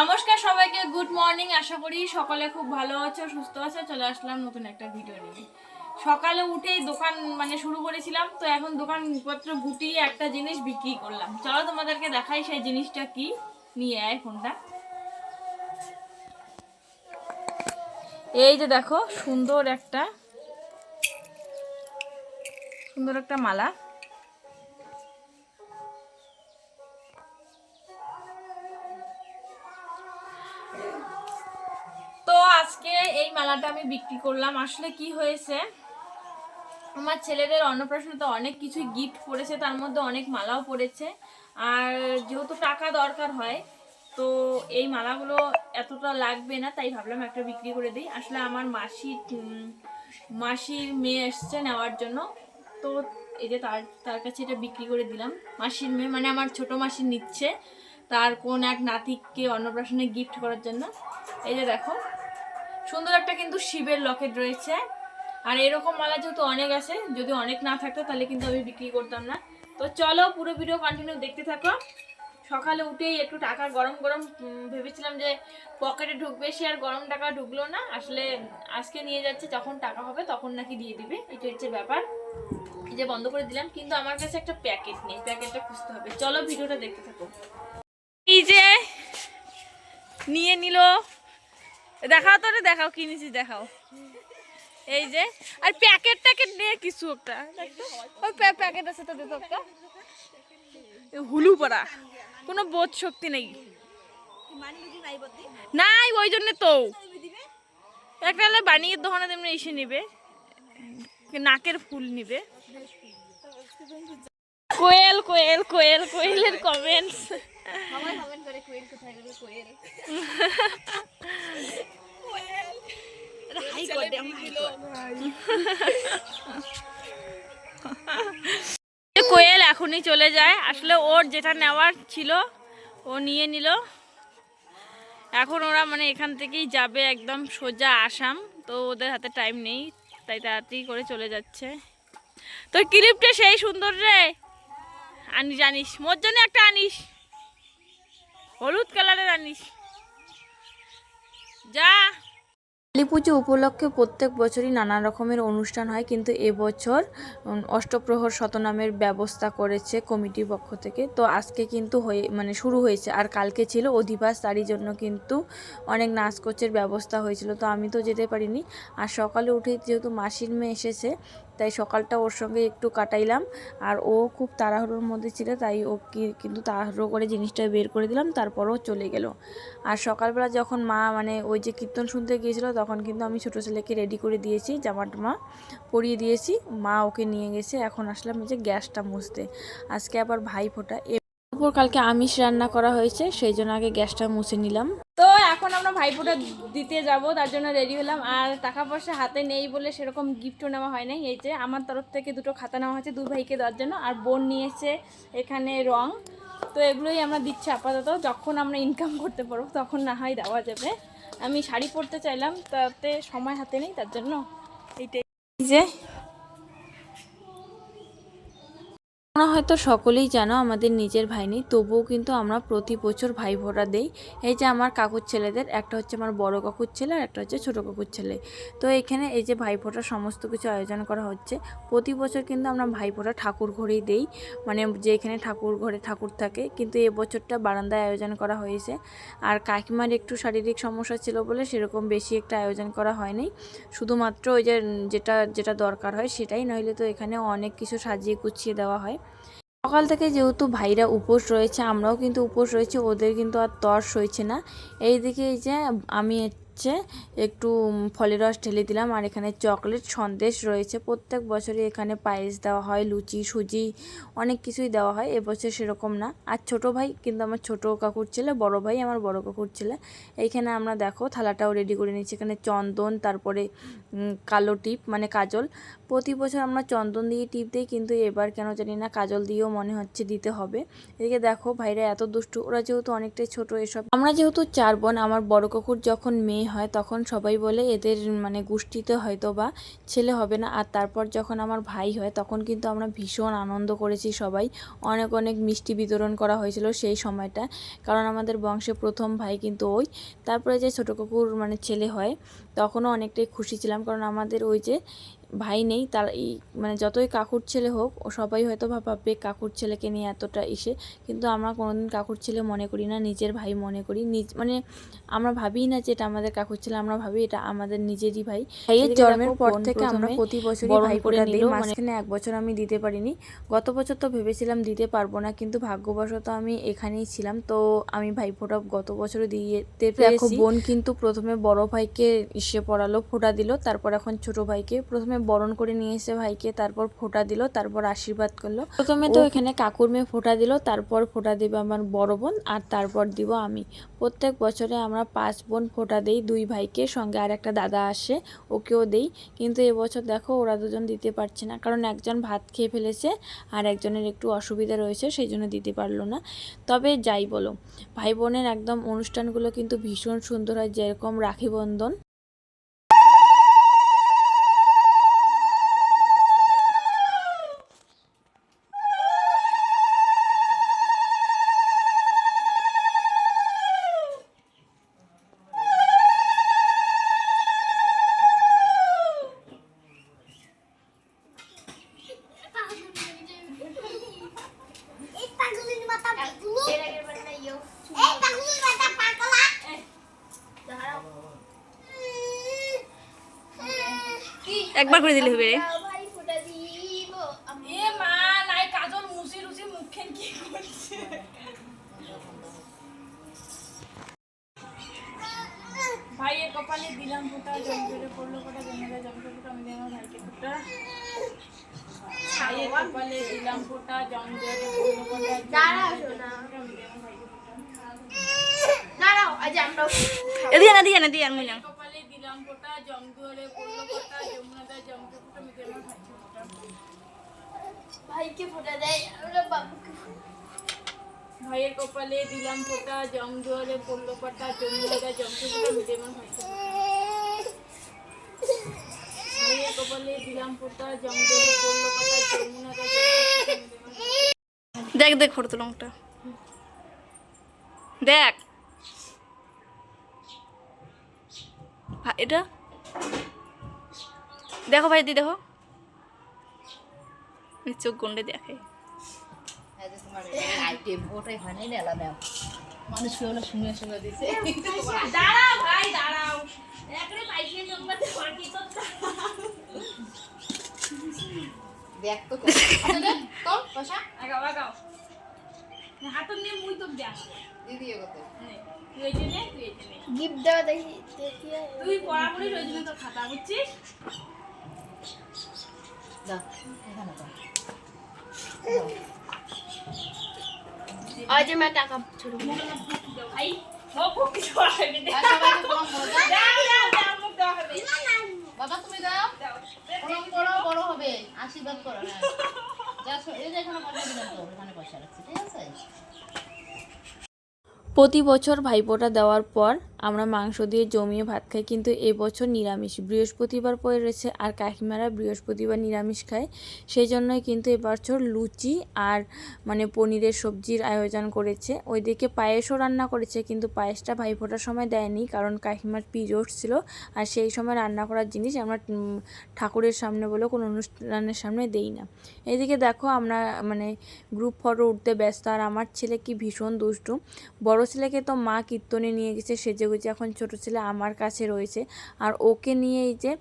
নমস্কার সবাইকে good morning আশা করি সকালে খুব ভালো আছো, সুস্থ আছো। চলে আসলাম নতুন একটা ভিডিও নিয়ে। সকালে উঠেই দোকান মানে শুরু করেছিলাম, তো এখন দোকানপত্র গুটিয়ে একটা জিনিস বিক্রি করলাম। চলো তোমাদেরকে দেখাই সেই জিনিসটা কি, নিয়ে আয় ফোনটা। এই যে দেখো, সুন্দর একটা সুন্দর একটা মালা। মালাটা আমি বিক্রি করলাম। আসলে কি হয়েছে? আমার ছেলেদের অন্নপ্রাশনে তো অনেক কিছুই গিফট পড়েছে, তার মধ্যে অনেক মালাও পড়েছে। আর যেহেতু টাকা দরকার হয়, তো এই মালাগুলো এতটা লাগবে না, তাই ভাবলাম একটা বিক্রি করে দিই। আসলে আমার মাসির মাসির মেয়ে এসছে নেওয়ার জন্য। তো এই যে তার তার কাছে এটা বিক্রি করে দিলাম। মাসির মেয়ে মানে আমার ছোট মাসি নিচ্ছে তার কোন এক নাতিককে অন্নপ্রাশনে গিফট করার জন্য। এই যে দেখো সুন্দর একটা কিন্তু শিবের লকেট রয়েছে। আর এরকম মালা যেহেতু অনেক আছে, যদি অনেক না থাকতো তাহলে কিন্তু আমি বিক্রি করতাম না। তো চলো পুরো ভিডিও কন্টিনিউ দেখতে থাকো। সকালে উঠেই একটু টাকা গরম গরম ভেবেছিলাম যে পকেটে ঢুকবে, সে আর গরম টাকা ঢুকলো না। আসলে আজকে নিয়ে যাচ্ছে, যখন টাকা হবে তখন নাকি দিয়ে দিবে। এটা হচ্ছে ব্যাপার। যে বন্ধ করে দিলাম, কিন্তু আমার কাছে একটা প্যাকেট নেই, প্যাকেটটা খুঁজতে হবে। চলো ভিডিওটা দেখতে থাকো। এই যে নিয়ে নিল দেখাও তো দেখাও কি নিয়েছিস দেখাও। এই যে আর প্যাকেট ট্যাকেট নিয়ে কিছু একটা। ওই প্যা- প্যাকেট আছে তো দেখো একটা। হুলু পড়া কোনো বোধ শক্তি নেই। নাই ওই জন্য তো। একটা হলে বানিয়ে দোকানে তেমনি এসে নিবে। নাকের ফুল নিবে। কোয়েল কোয়েল কোয়েল কোয়েলের কমেন্টস কোয়েল। এখনই চলে যায়। আসলে ওর যেটা নেওয়ার ছিল ও নিয়ে নিল। এখন ওরা মানে এখান থেকেই যাবে একদম সোজা আসাম। তো ওদের হাতে টাইম নেই তাই তাড়াতাড়ি করে চলে যাচ্ছে। তোর ক্লিপটা সেই সুন্দর রে। আনি জানিস মোর জন্য একটা আনিস। হলুদ কালারের আনিস। যা। কালী পুজো উপলক্ষে প্রত্যেক বছরই নানা রকমের অনুষ্ঠান হয়, কিন্তু এবছর অষ্টপ্রহর শতনামের ব্যবস্থা করেছে কমিটির পক্ষ থেকে। তো আজকে কিন্তু হয়ে মানে শুরু হয়েছে, আর কালকে ছিল অধিবাস, তারই জন্য কিন্তু অনেক নাচ নাচকোচের ব্যবস্থা হয়েছিল। তো আমি তো যেতে পারিনি। আর সকালে উঠে যেহেতু মাসির মেয়ে এসেছে তাই সকালটা ওর সঙ্গে একটু কাটাইলাম। আর ও খুব তাড়াহুড়োর মধ্যে ছিল, তাই ও কিন্তু তাড়াহুড়ো করে জিনিসটা বের করে দিলাম, তারপরও চলে গেল। আর সকালবেলা যখন মা মানে ওই যে কীর্তন শুনতে গিয়েছিল, তখন কিন্তু আমি ছোটো ছেলেকে রেডি করে দিয়েছি জামা টামা পরিয়ে দিয়েছি। মা ওকে নিয়ে গেছে, এখন আসলাম যে গ্যাসটা মুছতে। আজকে আবার ভাই ফোটা এরপর কালকে আমিষ রান্না করা হয়েছে, সেই জন্য আগে গ্যাসটা মুছে নিলাম। তো এখন আমরা ভাইফোঁটা দিতে যাব, তার জন্য রেডি হলাম। আর টাকা পয়সা হাতে নেই বলে সেরকম গিফটও নেওয়া হয় নাই। এই যে আমার তরফ থেকে দুটো খাতা নেওয়া হয়েছে দু ভাইকে দেওয়ার জন্য, আর বোন নিয়েছে এখানে রং। তো এগুলোই আমরা দিচ্ছি আপাতত। যখন আমরা ইনকাম করতে পারব, তখন না হয় দেওয়া যাবে। আমি শাড়ি পরতে চাইলাম, তাতে সময় হাতে নেই, তার জন্য এইটাই। যে তোমরা হয়তো সকলেই জানো আমাদের নিজের ভাই নেই তবুও কিন্তু আমরা প্রতি বছর ভাই ভোটা দেই। এই যে আমার কাকুর ছেলেদের, একটা হচ্ছে আমার বড় কাকুর ছেলে আর একটা হচ্ছে ছোটো কাকুর ছেলে। তো এখানে এই যে ভাই ভাইফোঁটার সমস্ত কিছু আয়োজন করা হচ্ছে। প্রতি বছর কিন্তু আমরা ভাই ভাইফোঁটা ঠাকুর ঘরেই দেই। মানে যে এখানে ঠাকুর ঘরে ঠাকুর থাকে, কিন্তু এবছরটা বারান্দায় আয়োজন করা হয়েছে। আর কাকিমার একটু শারীরিক সমস্যা ছিল বলে সেরকম বেশি একটা আয়োজন করা হয়নি। শুধুমাত্র ওই যে যেটা যেটা দরকার হয় সেটাই, নইলে তো এখানে অনেক কিছু সাজিয়ে গুছিয়ে দেওয়া হয়। সকাল থেকে যেহেতু ভাইরা উপোস রয়েছে, আমরাও কিন্তু উপোস রয়েছে, ওদের কিন্তু আর তর্স হয়েছে না। এইদিকে এই যে আমি হচ্ছে একটু ফলের রস ঢেলে দিলাম আর এখানে চকলেট সন্দেশ রয়েছে। প্রত্যেক বছরই এখানে পায়েস দেওয়া হয়, লুচি, সুজি অনেক কিছুই দেওয়া হয়, এবছর সেরকম না। আর ছোট ভাই কিন্তু আমার ছোট কাকুর ছেলে, বড় ভাই আমার বড় কাকুর ছেলে। এইখানে আমরা দেখো থালাটাও রেডি করে নিচ্ছি এখানে চন্দন, তারপরে কালো টিপ মানে কাজল প্রতি বছর আমরা চন্দন দিয়ে টিপ দিই, কিন্তু এবার কেন জানি না কাজল দিয়েও মনে হচ্ছে দিতে হবে। এদিকে দেখো ভাইরা এত দুষ্টু, ওরা যেহেতু অনেকটাই ছোট এসব। আমরা যেহেতু চার বোন, আমার বড় কুকুর যখন মেয়ে হয় তখন সবাই বলে এদের মানে গোষ্ঠীতে হয়তো বা ছেলে হবে না। আর তারপর যখন আমার ভাই হয় তখন কিন্তু আমরা ভীষণ আনন্দ করেছি সবাই। অনেক অনেক মিষ্টি বিতরণ করা হয়েছিল সেই সময়টা, কারণ আমাদের বংশে প্রথম ভাই কিন্তু ওই। তারপরে যে ছোটো কুকুর মানে ছেলে হয় তখনও অনেকটাই খুশি ছিলাম, কারণ আমাদের ওই যে ভাই নেই তার এই মানে যতই কাকুর ছেলে হোক ও সবাই হয়তো ভাববে কাকুর ছেলেকে নিয়ে এতটা ইসে। কিন্তু আমরা কোনোদিন কাকুর ছেলে মনে করি না নিজের ভাই মনে করি। নিজ মানে আমরা ভাবি না যে এটা আমাদের কাকুর ছেলে আমরা ভাবি এটা আমাদের নিজেরই ভাই। ভাইয়ের জন্মের পর থেকে আমরা প্রতি বছরই ভাই করে নিল মানে- মাঝখানে এক বছর আমি দিতে পারিনি। গত বছর তো ভেবেছিলাম দিতে পারব না কিন্তু ভাগ্যবশত আমি এখানেই ছিলাম। তো আমি ভাই ভাইফোঁটা গত বছরও দিয়ে দেখো পেরেছি। বোন কিন্তু প্রথমে বড় ভাইকে ইসে পড়ালো ফোঁটা দিল তারপর এখন ছোট ভাইকে প্রথমে বরণ করে নিয়ে এসে ভাইকে তারপর ফোঁটা দিল তারপর আশীর্বাদ করল। প্রথমে তো এখানে কাকুর মেয়ে ফোঁটা দিল তারপর ফোঁটা দেবে আমার বড় বোন আর তারপর দিব আমি। প্রত্যেক বছরে আমরা পাঁচ বোন ফোঁটা দেই দুই ভাইকে সঙ্গে আর একটা দাদা আসে ওকেও দেই। কিন্তু এবছর দেখো ওরা দুজন দিতে পারছে না কারণ একজন ভাত খেয়ে ফেলেছে আর একজনের একটু অসুবিধা রয়েছে সেই জন্য দিতে পারল না। তবে যাই বলো ভাই বোনের একদম অনুষ্ঠানগুলো কিন্তু ভীষণ সুন্দর হয় যেরকম রাখি বন্ধন। করে দিলে হবে রে। ভাই ফুটা দিব এ মা নাই কাজল মুছি রুচি মুখেন কি করছে? ভাইয়ের কপালে দিলাম ফোঁটা জম করে পড়ল ফোঁটা জমেরা জম করে আমি দিলাম ভাইকে ফোঁটা। ভাইয়ের কপালে দিলাম ফোঁটা জম করে পড়ল ফোঁটা দাঁড়াও শোনা। দাঁড়াও আজ আমরা এদিকে না দিয়ে না দিয়ে আমি না কপালে দিলাম ফোঁটা জম দুয়ারে পড়ল ফোঁটা যমুনাটা জম করে ফোঁটা আমি ভাইকে ফোঁটা ভাইকে ফুটা দেয় আমরা বাবুকে ভাইয়ের কপালে দিলাম ফোঁটা জম দুয়ারে পড়ল ফোঁটা যমুনাটা জম করে ফোঁটা আমি ভাইকে ভাইয়ের কপালে দিলাম ফোঁটা। দেখ দেখ ফটো তুলংটা দেখ। এটা? দেখো ভাই দি দেখো। চোখ গন্ডে দেখে। দাঁড়াও ভাই দাঁড়াও। ফাঁকি তো আগাও আগাও। হাত নিয়ে মুই তো দেখ। নে, তুই যে নে, তুই যে নে। গিফট দেওয়া দেখি দেখি তুই পড়াপড়ি ওই জন্য তো খাতা বুঝছিস? আজ টাকা ভাই ও খুব কিছু আসবে দাও দাও দাও মুখ দেওয়া হবে। বাবা তুমি দাও। দাও। প্রণাম বড় হবে। আশীর্বাদ করো হ্যাঁ প্রতি বছর ভাইফোঁটা দেওয়ার পর আমরা মাংস দিয়ে জমিয়ে ভাত খাই, কিন্তু এবছর নিরামিষ। বৃহস্পতিবার পড়ে রয়েছে আর কাকিমারা বৃহস্পতিবার নিরামিষ খায়। সেই জন্যই কিন্তু এবছর লুচি আর মানে পনিরের সবজির আয়োজন করেছে। ওইদিকে পায়েসও রান্না করেছে, কিন্তু পায়েসটা ভাইফোঁটার সময় দেয়নি, কারণ কাকিমার পিরিয়ড ছিল। আর সেই সময় রান্না করার জিনিস আমরা ঠাকুরের সামনে বলে, কোনো অনুষ্ঠানের সামনে দেই না। এদিকে দেখো আমরা মানে গ্রুপ ফটো উঠতে ব্যস্ত, আর আমার ছেলে কি ভীষণ দুষ্টু। বড় ছেলেকে তো মা কীর্তনে নিয়ে গেছে সেজে গুজে এখন ছোট ছেলে আমার কাছে রয়েছে আর ওকে নিয়ে এই যে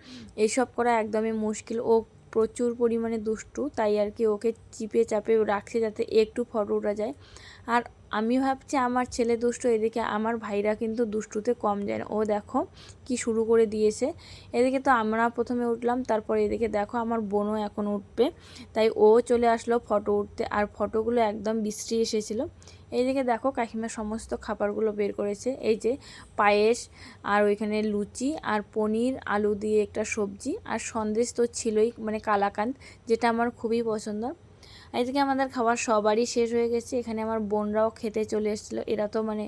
এইসব করা একদমই মুশকিল। ও প্রচুর পরিমাণে দুষ্টু, তাই আর কি ওকে চিপে চাপে রাখছে যাতে একটু ফটো ওঠা যায়। আর আমি ভাবছি আমার ছেলে দুষ্টু, এদিকে আমার ভাইরা কিন্তু দুষ্টুতে কম যায় না। ও দেখো কি শুরু করে দিয়েছে। এদিকে তো আমরা প্রথমে উঠলাম, তারপর এদিকে দেখো আমার বোনও এখন উঠবে। তাই ও চলে আসলো ফটো উঠতে। আর ফটোগুলো একদম বিশ্রী এসেছিল। এইদিকে দেখো কাকিমা সমস্ত খাবারগুলো বের করেছে। এই যে পায়েস আর ওইখানে লুচি আর পনির, আলু দিয়ে একটা সবজি আর সন্দেশ তো ছিলই মানে কালাকান্দ যেটা আমার খুবই পছন্দ। এদিকে আমাদের খাবার সবারই শেষ হয়ে গেছে। এখানে আমার বোনরাও খেতে চলে এসেছিল। এরা তো মানে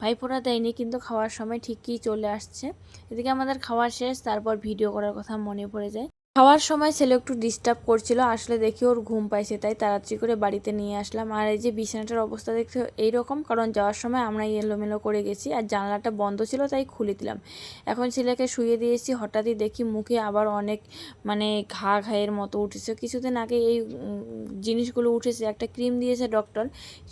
ভাইফোঁটা দেয়নি, কিন্তু খাওয়ার সময় ঠিকই চলে আসছে। এদিকে আমাদের খাওয়া শেষ, তারপর ভিডিও করার কথা মনে পড়ে যায়। খাওয়ার সময় ছেলে একটু ডিস্টার্ব করছিল, আসলে দেখি ওর ঘুম পাইছে, তাই তাড়াতাড়ি করে বাড়িতে নিয়ে আসলাম। আর এই যে বিছানাটার অবস্থা দেখতে এইরকম, কারণ যাওয়ার সময় আমরা এলোমেলো করে গেছি আর জানলাটা বন্ধ ছিল, তাই খুলে দিলাম। এখন ছেলেকে শুয়ে দিয়েছি, হঠাৎই দেখি মুখে আবার অনেক মানে ঘা ঘায়ের মতো উঠেছে। কিছুদিন আগে এই জিনিসগুলো উঠেছে, একটা ক্রিম দিয়েছে ডক্টর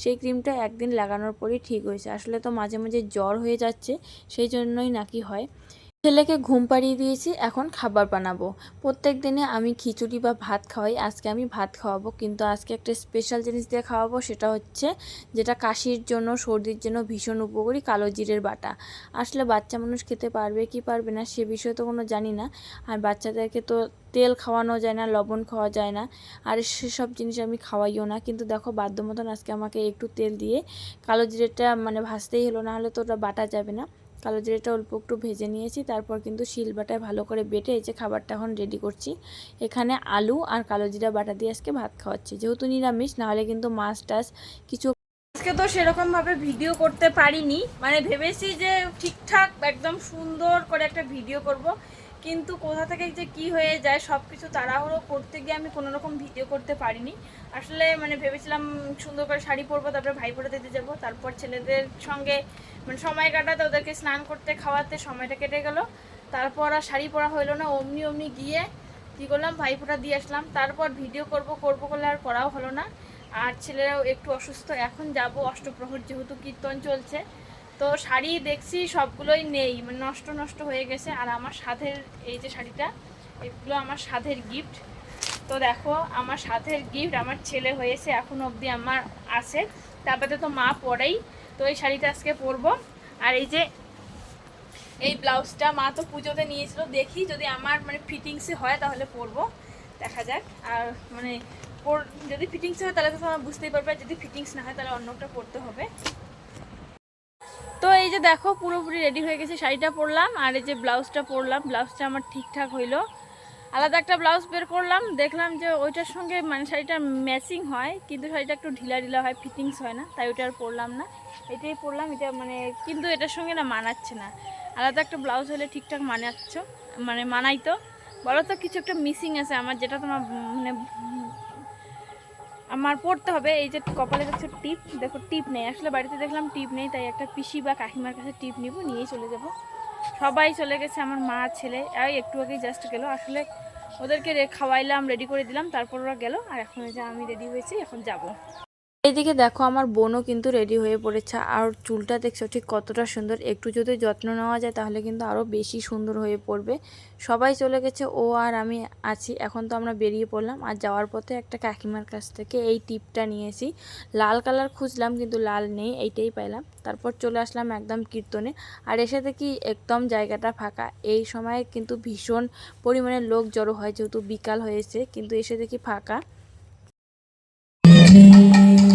সেই ক্রিমটা একদিন লাগানোর পরই ঠিক হয়েছে। আসলে তো মাঝে মাঝে জ্বর হয়ে যাচ্ছে, সেই জন্যই নাকি হয়। ছেলেকে ঘুম পাড়িয়ে দিয়েছি, এখন খাবার বানাবো। প্রত্যেক দিনে আমি খিচুড়ি বা ভাত খাওয়াই, আজকে আমি ভাত খাওয়াবো, কিন্তু আজকে একটা স্পেশাল জিনিস দিয়ে খাওয়াবো, সেটা হচ্ছে যেটা কাশির জন্য, সর্দির জন্য ভীষণ উপকারী, কালো জিরের বাটা। আসলে বাচ্চা মানুষ খেতে পারবে কি পারবে না, সে বিষয়ে তো কোনো জানি না। আর বাচ্চাদেরকে তো তেল খাওয়ানো যায় না, লবণ খাওয়া যায় না, আর সেসব জিনিস আমি খাওয়াইও না। কিন্তু দেখো বাধ্য মতন আজকে আমাকে একটু তেল দিয়ে কালো জিরেটা মানে ভাজতেই হলো না হলে তো ওটা বাটা যাবে না। কালো জিরেটা অল্প একটু ভেজে নিয়েছি, তারপর কিন্তু শিল বাটায় ভালো করে বেটে এই যে খাবারটা এখন রেডি করছি। এখানে আলু আর কালো জিরা বাটা দিয়ে আজকে ভাত খাওয়াচ্ছি। যেহেতু নিরামিষ, নাহলে কিন্তু মাছ টাছ কিছু আজকে তো সেরকমভাবে ভিডিও করতে পারিনি। মানে ভেবেছি যে ঠিকঠাক একদম সুন্দর করে একটা ভিডিও করব। কিন্তু কোথা থেকে যে কি হয়ে যায় সব কিছু তাড়াহুড়ো করতে গিয়ে আমি কোনো রকম ভিডিও করতে পারিনি। আসলে মানে ভেবেছিলাম সুন্দর করে শাড়ি পরবো, তারপরে ভাই পরে দিতে যাব। তারপর ছেলেদের সঙ্গে মানে সময় কাটাতে ওদেরকে স্নান করতে, খাওয়াতে সময়টা কেটে গেল। তারপর আর শাড়ি পরা হইল না, অমনি অমনি গিয়ে কী করলাম, ভাইফোঁটা দিয়ে আসলাম। তারপর ভিডিও করব করব করলে আর করাও হলো না। আর ছেলেরাও একটু অসুস্থ, এখন যাব অষ্টপ্রহর, যেহেতু কীর্তন চলছে। তো শাড়ি দেখছি সবগুলোই নেই মানে নষ্ট নষ্ট হয়ে গেছে। আর আমার সাধের এই যে শাড়িটা, এগুলো আমার সাধের গিফট তো দেখো, আমার সাথের গিফট আমার ছেলে হয়েছে এখন অবধি আমার আছে। তারপরে তো মা পরেই তো এই শাড়িটা আজকে পরবো। আর এই যে, এই ব্লাউজটা মা তো পুজোতে নিয়েছিল, দেখি যদি আমার মানে ফিটিংসে হয় তাহলে পরবো। দেখা যাক, আর মানে যদি ফিটিংস হয় তাহলে তো আমার বুঝতেই পারবে যদি ফিটিংস না হয় তাহলে অন্যটা পরতে হবে। এই যে দেখো, পুরোপুরি রেডি হয়ে গেছে শাড়িটা পরলাম, আর এই যে ব্লাউজটা পরলাম, ব্লাউজটা আমার ঠিকঠাক হইল। আলাদা একটা ব্লাউজ বের করলাম, দেখলাম যে ওইটার সঙ্গে মানে শাড়িটা ম্যাচিং হয়, কিন্তু শাড়িটা একটু ঢিলা ঢিলা হয় ফিটিংস হয় না, তাই ওইটা আর পরলাম না। এটাই পরলাম, এটা মানে কিন্তু এটার সঙ্গে না মানাচ্ছে না। আলাদা একটা ব্লাউজ হলে ঠিকঠাক মানাচ্ছ মানে মানাই তো বলো তো, কিছু একটা মিসিং আছে আমার, যেটা তোমার মানে আমার পড়তে হবে, এই যে কপালে দেখছ টিপ, দেখো টিপ নেই। আসলে বাড়িতে দেখলাম টিপ নেই, তাই একটা পিসি বা কাকিমার কাছে টিপ নিব, নিয়েই চলে যাব। সবাই চলে গেছে, আমার মা, ছেলে আর একটু আগেই জাস্ট গেল। আসলে ওদেরকে খাওয়াইলাম রেডি করে দিলাম, তারপর ওরা গেল, আর এখন যে আমি রেডি হয়েছি, এখন যাব। এইদিকে দেখো আমার বোনও কিন্তু রেডি হয়ে পড়েছে, আর চুলটা দেখছ ঠিক কতটা সুন্দর। একটু যদি যত্ন নেওয়া যায় তাহলে কিন্তু আরও বেশি সুন্দর হয়ে পড়বে। সবাই চলে গেছে, ও আর আমি আছি, এখন তো আমরা বেরিয়ে পড়লাম, আর যাওয়ার পথে একটা কাকিমার কাছ থেকে এই টিপটা নিয়েছি। লাল কালার খুঁজলাম কিন্তু লাল নেই, এইটাই পাইলাম। তারপর চলে আসলাম একদম কীর্তনে, আর এসে দেখি একদম জায়গাটা ফাঁকা। এই সময় কিন্তু ভীষণ পরিমাণে লোক জড়ো হয়, যেহেতু বিকাল হয়েছে, কিন্তু এসে দেখি ফাঁকা।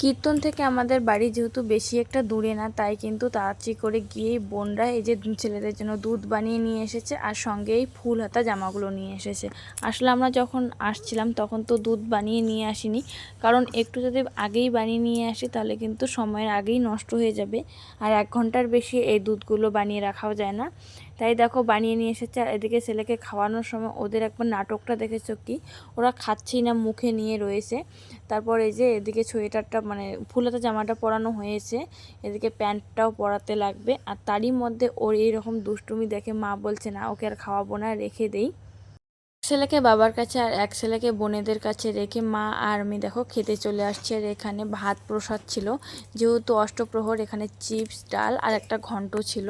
কীর্তন থেকে আমাদের বাড়ি যেহেতু বেশি একটা দূরে না, তাই কিন্তু তাড়াতাড়ি করে গিয়ে বোনরা এই যে ছেলেদের জন্য দুধ বানিয়ে নিয়ে এসেছে আর সঙ্গে এই ফুল হাতা জামাগুলো নিয়ে এসেছে। আসলে আমরা যখন আসছিলাম তখন তো দুধ বানিয়ে নিয়ে আসিনি, কারণ একটু যদি আগেই বানিয়ে নিয়ে আসি তাহলে কিন্তু সময়ের আগেই নষ্ট হয়ে যাবে। আর এক ঘণ্টার বেশি এই দুধগুলো বানিয়ে রাখাও যায় না। তাই দেখো বানিয়ে নিয়ে এসেছে আর এদিকে ছেলেকে খাওয়ানোর সময় ওদের একবার নাটকটা দেখেছ কি? ওরা খাচ্ছেই না, মুখে নিয়ে রয়েছে। তারপর এই যে এদিকে সোয়েটারটা মানে ফুলাতে জামাটা পরানো হয়েছে। এদিকে প্যান্টটাও পরাতে লাগবে। আর তারই মধ্যে ওর এইরকম দুষ্টুমি দেখে মা বলছে, না, ওকে আর খাওয়াবো না, রেখে দেই। ছেলেকে বাবার কাছে আর এক ছেলেকে বোনেদের কাছে রেখে মা আর আমি দেখো খেতে চলে আসছে আর এখানে ভাত প্রসাদ ছিল। যেহেতু অষ্টপ্রহর, এখানে চিপস, ডাল আর একটা ঘন্ট ছিল।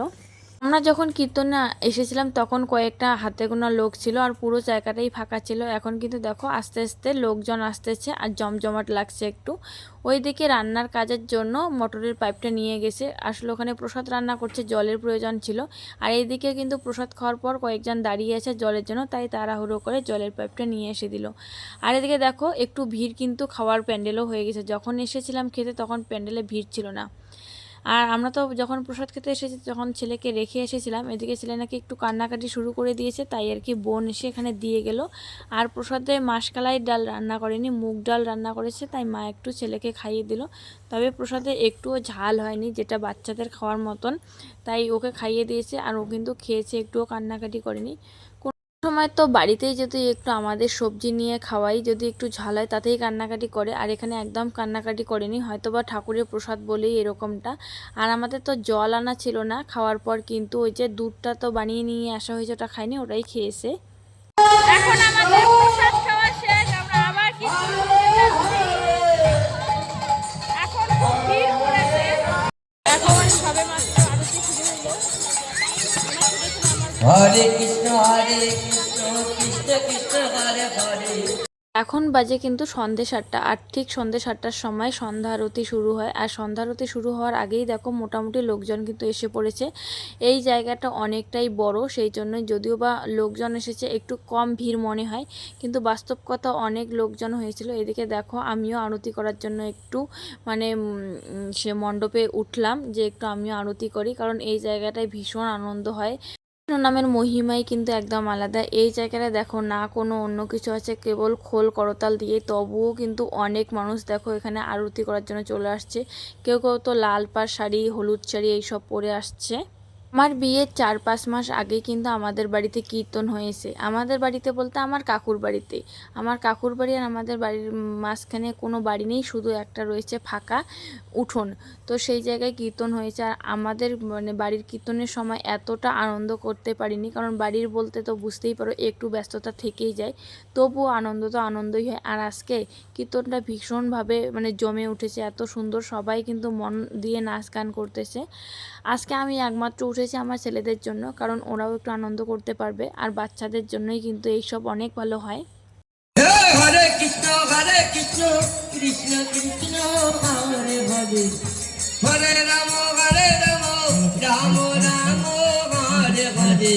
আমরা যখন কীর্তনে এসেছিলাম, তখন কয়েকটা হাতে গোনা লোক ছিল আর পুরো জায়গাটাই ফাঁকা ছিল। এখন কিন্তু দেখো, আস্তে আস্তে লোকজন আসতেছে আর জমজমাট লাগছে একটু। ওইদিকে রান্নার কাজের জন্য মোটরের পাইপটা নিয়ে গেছে। আসলে ওখানে প্রসাদ রান্না করছে, জলের প্রয়োজন ছিল। আর এইদিকে কিন্তু প্রসাদ খাওয়ার পর কয়েকজন দাঁড়িয়ে আছে জলের জন্য, তাই তাড়াহুড়ো করে জলের পাইপটা নিয়ে এসে দিল। আর এদিকে দেখো, একটু ভিড় কিন্তু খাওয়ার প্যান্ডেলও হয়ে গেছে। যখন এসেছিলাম খেতে, তখন প্যান্ডেলে ভিড় ছিল না। আর আমরা তো যখন প্রসাদ খেতে এসেছি, তখন ছেলেকে রেখে এসেছিলাম। এদিকে ছেলে নাকি একটু কান্নাকাটি শুরু করে দিয়েছে, তাই আর কি বোন এসে এখানে দিয়ে গেল। আর প্রসাদে মাসকালাই ডাল রান্না করেনি, মুগ ডাল রান্না করেছে, তাই মা একটু ছেলেকে খাইয়ে দিল। তবে প্রসাদে একটুও ঝাল হয়নি, যেটা বাচ্চাদের খাওয়ার মতন। তাই ওকে খাইয়ে দিয়েছে, আর ও কিন্তু খেয়েছে, একটুও কান্নাকাটি করেনি। সময় তো বাড়িতেই যদি একটু আমাদের সবজি নিয়ে খাওয়াই, যদি একটু ঝাল হয় তাতেই কান্নাকাটি করে। আর এখানে একদম কান্নাকাটি করেনি হয়তো বা ঠাকুরের প্রসাদ বলেই এরকমটা। আর আমাদের তো জল আনা ছিল না, খাওয়ার পর কিন্তু ওই যে দুধটা তো বানিয়ে নিয়ে আসা হয়েছে, ওটা খাইনি, ওটাই খেয়েছে। এখন সবে এখন বাজে কিন্তু সন্ধে সাতটা, আর ঠিক সন্ধে সাতটার সময় সন্ধ্যা আরতি শুরু হয়। আর সন্ধ্যা আরতি শুরু হওয়ার আগেই দেখো মোটামুটি লোকজন কিন্তু এসে পড়েছে। এই জায়গাটা অনেকটাই বড়, সেই জন্য যদিও বা লোকজন এসেছে, একটু কম ভিড় মনে হয়। কিন্তু বাস্তব কথা অনেক লোকজন হয়েছিল। এদিকে দেখো আমিও আরতি করার জন্য একটু মানে সে মণ্ডপে উঠলাম যে একটু আমিও আরতি করি, কারণ এই জায়গাটায় ভীষণ আনন্দ হয়। নামের মহিমাই কিন্তু একদম আলাদা। এই জায়গাটা দেখো, না কোনো অন্য কিছু আছে, কেবল খোল করতাল দিয়ে। তবুও কিন্তু অনেক মানুষ দেখো এখানে আরতি করার জন্য চলে আসছে। কেউ কেউ তো লাল পাড় শাড়ি, হলুদ শাড়ি এইসব পরে আসছে। আমার বিয়ের চার পাঁচ মাস আগে কিন্তু আমাদের বাড়িতে কীর্তন হয়েছে। আমাদের বাড়িতে বলতে আমার কাকুর বাড়িতে। আমার কাকুর বাড়ি আর আমাদের বাড়ির মাঝখানে কোনো বাড়ি নেই, শুধু একটা রয়েছে ফাঁকা উঠোন। তো সেই জায়গায় কীর্তন হয়েছে আর আমাদের মানে বাড়ির কীর্তনের সময় এতটা আনন্দ করতে পারিনি, কারণ বাড়ির বলতে তো বুঝতেই পারো একটু ব্যস্ততা থেকেই যায়। তবুও আনন্দ তো আনন্দই হয়। আর আজকে কীর্তনটা ভীষণভাবে মানে জমে উঠেছে। এত সুন্দর সবাই কিন্তু মন দিয়ে নাচ গান করতেছে। আজকে আমি একমাত্র উঠেছি আমার ছেলেদের জন্য, কারণ ওরাও একটু আনন্দ করতে পারবে, আর বাচ্চাদের জন্যই কিন্তু এইসব অনেক ভালো হয়। কৃষ্ণ কৃষ্ণ কৃষ্ণ কৃষ্ণ রাম রাম রাম রাম হরে।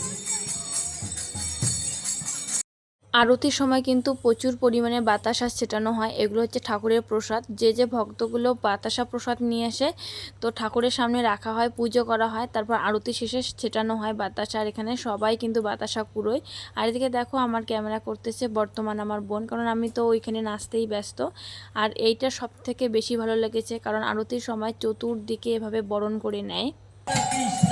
আরতির সময় কিন্তু প্রচুর পরিমাণে বাতাসা ছেটানো হয়। এগুলো হচ্ছে ঠাকুরের প্রসাদ। যে যে ভক্তগুলো বাতাসা প্রসাদ নিয়ে আসে, তো ঠাকুরের সামনে রাখা হয়, পুজো করা হয়, তারপর আরতি শেষে ছেটানো হয় বাতাসা। আর এখানে সবাই কিন্তু বাতাসা কুড়োয়। আর এদিকে দেখো আমার ক্যামেরা করতেছে বর্তমান আমার বোন, কারণ আমি তো ওইখানে নাচতেই ব্যস্ত। আর এইটা সব থেকে বেশি ভালো লেগেছে, কারণ আরতির সময় চতুর্দিকে এভাবে বরণ করে নেয়। কৃষ্ণ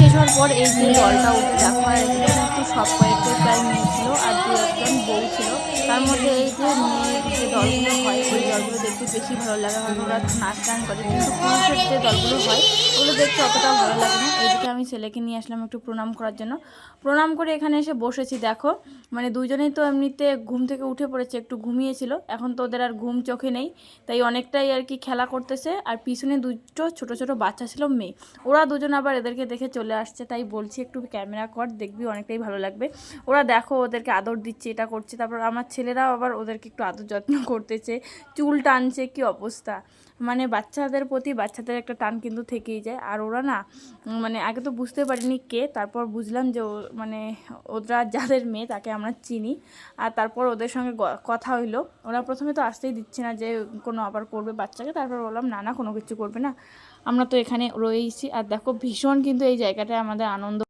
Okay. হওয়ার পর এই যে জলটা উঠে দেখো আর এখানে কিন্তু সব কয়েকটা প্রায় মেয়ে ছিল আর দু একজন বউ ছিল। তার মধ্যে এই যে মেয়ের যে দলগুলো হয়, ওই দলগুলো দেখতে বেশি ভালো লাগে কারণ ওরা নাচ গান করে। কিন্তু পুরুষের যে দলগুলো হয়, ওগুলো দেখতে অতটাও ভালো লাগে না। এইদিকে আমি ছেলেকে নিয়ে আসলাম একটু প্রণাম করার জন্য। প্রণাম করে এখানে এসে বসেছি, দেখো। মানে দুজনেই তো এমনিতে ঘুম থেকে উঠে পড়েছে, একটু ঘুমিয়েছিল। এখন তো ওদের আর ঘুম চোখে নেই, তাই অনেকটাই আর কি খেলা করতেছে। আর পিছনে দুটো ছোট ছোট বাচ্চা ছিল মেয়ে। ওরা দুজন আবার এদেরকে দেখে চলে আসছে, তাই বলছি একটু ক্যামেরা কর, দেখবি অনেকটাই ভালো লাগবে। ওরা দেখো ওদেরকে আদর দিচ্ছে, এটা করছে, তারপর আমার ছেলেরাও আবার ওদেরকে একটু আদর যত্ন করতেছে, চুল টানছে, কি অবস্থা? মানে বাচ্চাদের প্রতি বাচ্চাদের একটা টান কিন্তু থেকেই যায়। আর ওরা না মানে আগে তো বুঝতে পারিনি কে, তারপর বুঝলাম যে মানে ওরা যাদের মেয়ে, তাকে আমরা চিনি। আর তারপর ওদের সঙ্গে কথা হইল। ওরা প্রথমে তো আসতেই দিচ্ছে না যে কোনো আবার করবে বাচ্চাকে, তারপর বললাম, না না, কোনো কিছু করবে না। আমরা তো এখানে রয়েছি আর দেখো ভীষণ কিন্তু এই জায়গাটায় আমাদের আনন্দ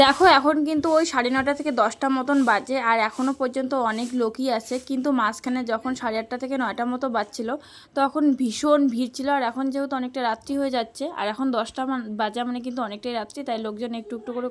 দেখো, এখন কিন্তু ওই সাড়ে নটা থেকে দশটা মতন বাজে আর এখনও পর্যন্ত অনেক লোকই আছে। কিন্তু মাঝখানে যখন সাড়ে আটটা থেকে নয়টা মতো বাজছিল, তখন ভীষণ ভিড় ছিল আর এখন যেহেতু অনেকটা রাত্রি হয়ে যাচ্ছে আর এখন দশটা বাজা মানে কিন্তু অনেকটাই রাত্রি, তাই লোকজন একটু একটু করে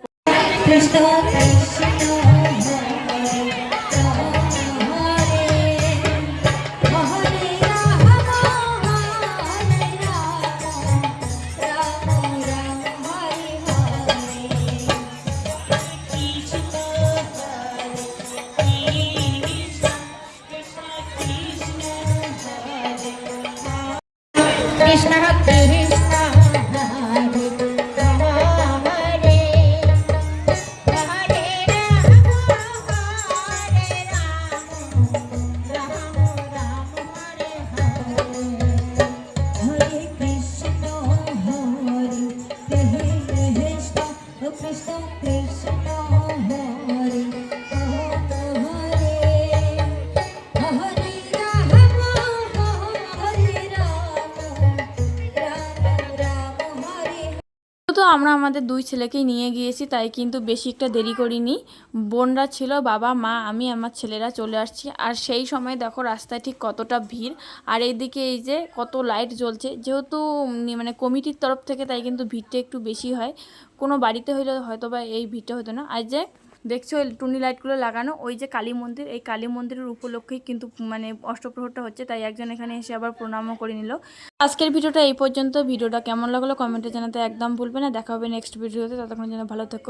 আমরা আমাদের দুই ছেলেকেই নিয়ে গিয়েছি, তাই কিন্তু বেশি একটা দেরি করিনি। বোনরা ছিল, বাবা, মা, আমি, আমার ছেলেরা চলে আসছি। আর সেই সময় দেখো রাস্তায় ঠিক কতটা ভিড়, আর এইদিকে এই যে কত লাইট জ্বলছে। যেহেতু মানে কমিটির তরফ থেকে তাই কিন্তু ভিড়টা একটু বেশি হয়। কোনো বাড়িতে হইলে হয়তো বা এই ভিড়টা হতো না। আর যে দেখছ টুনি লাইটগুলো লাগানো? ওই যে কালী মন্দির, এই কালী মন্দিরের উপলক্ষেই কিন্তু মানে অষ্টপ্রহরটা হচ্ছে, তাই একজন এখানে এসে আবার প্রণামও করে নিল। আজকের ভিডিওটা এই পর্যন্ত। ভিডিওটা কেমন লাগল কমেন্টে জানাতে একদম ভুলবে না। দেখা হবে নেক্সট ভিডিওতে ততক্ষণ যেন ভালো থেকো।